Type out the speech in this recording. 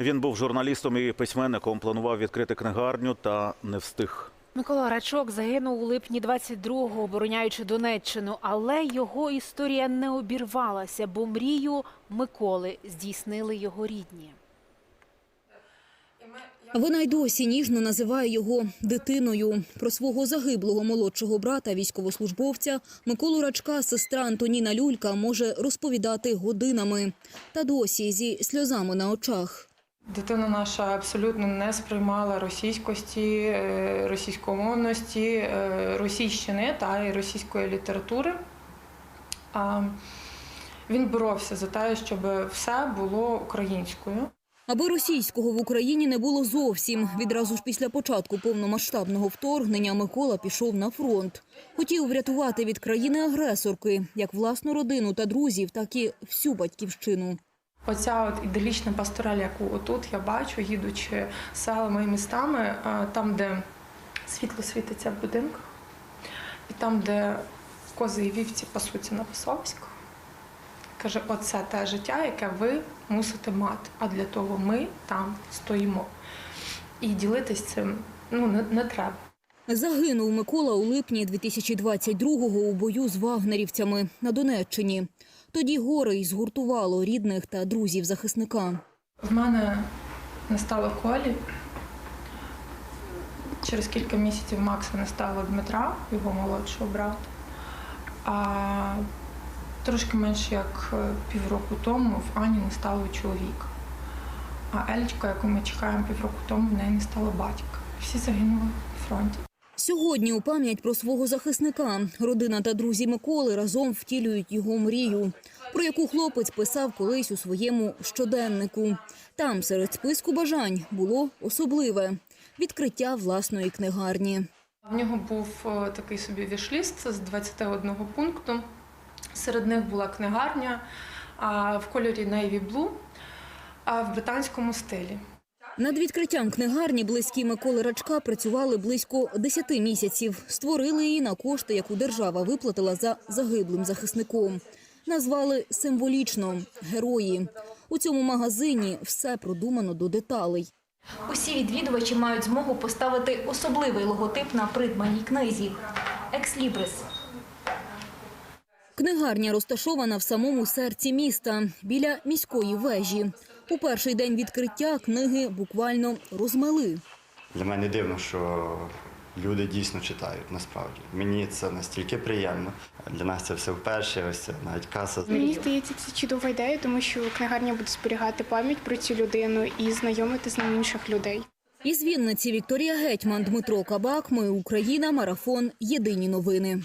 Він був журналістом і письменником, планував відкрити книгарню та не встиг. Микола Рачок загинув у липні 22-го, обороняючи Донеччину, але його історія не обірвалася, бо мрію Миколи здійснили його рідні. Вона й досі ніжно називає його дитиною. Про свого загиблого молодшого брата, військовослужбовця Миколу Рачка, сестра Антоніна Люлька може розповідати годинами. Та досі зі сльозами на очах. Дитина наша абсолютно не сприймала російськості, е, російськомовності, е, російщини та й російської літератури. А Він боровся за те, щоб все було українською. Аби російського в Україні не було зовсім. Відразу ж після початку повномасштабного вторгнення Микола пішов на фронт. Хотів врятувати від країни-агресорки як власну родину та друзів, так і всю батьківщину. Оця от іделічна пастораль, яку отут я бачу, їдучи селами і містами, е, там, де світло світиться в будинках, і там, де кози і вівці пасуться на пасовиськах. Каже, оце те життя, яке ви мусите мати. А для того ми там стоїмо. І ділитись цим ну, не, не треба. Загинув Микола у липні 2022-го у бою з вагнерівцями на Донеччині. Тоді горе й згуртувало рідних та друзів захисника. В мене не стало колі. Через кілька місяців Макса не стало Дмитра, його молодшого брата. А трошки менше як е, півроку тому в Ані не стало чоловіка. А Елічка, яку ми чекаємо півроку тому, в неї не стало батька. Всі загинули на фронті. Сьогодні у пам'ять про свого захисника родина та друзі Миколи разом втілюють його мрію, про яку хлопець писав колись у своєму щоденнику. Там серед списку бажань було особливе відкриття власної книгарні. В нього був е, такий собі вішліст з 21 пункту. Серед них була книгарня в кольорі Navy Blue, в британському стилі. Над відкриттям книгарні близькі Миколи Рачка працювали близько 10 місяців. Створили її на кошти, яку держава виплатила за загиблим захисником. Назвали символічно герої. У цьому магазині все продумано до деталей. Усі відвідувачі мають змогу поставити особливий логотип на придбаній книзі. Екслібрис. Книгарня розташована в самому серці міста, біля міської вежі. У перший день відкриття книги буквально розмели. Для мене дивно, що люди дійсно читають насправді. Мені це настільки приємно. Для нас це все вперше, ось це навіть каса. Мені здається, це чудова ідея, тому що книгарня буде зберігати пам'ять про цю людину і знайомити з ним інших людей. Із Вінниці Вікторія Гетьман, Дмитро Кабак. Ми Україна. Марафон. Єдині новини.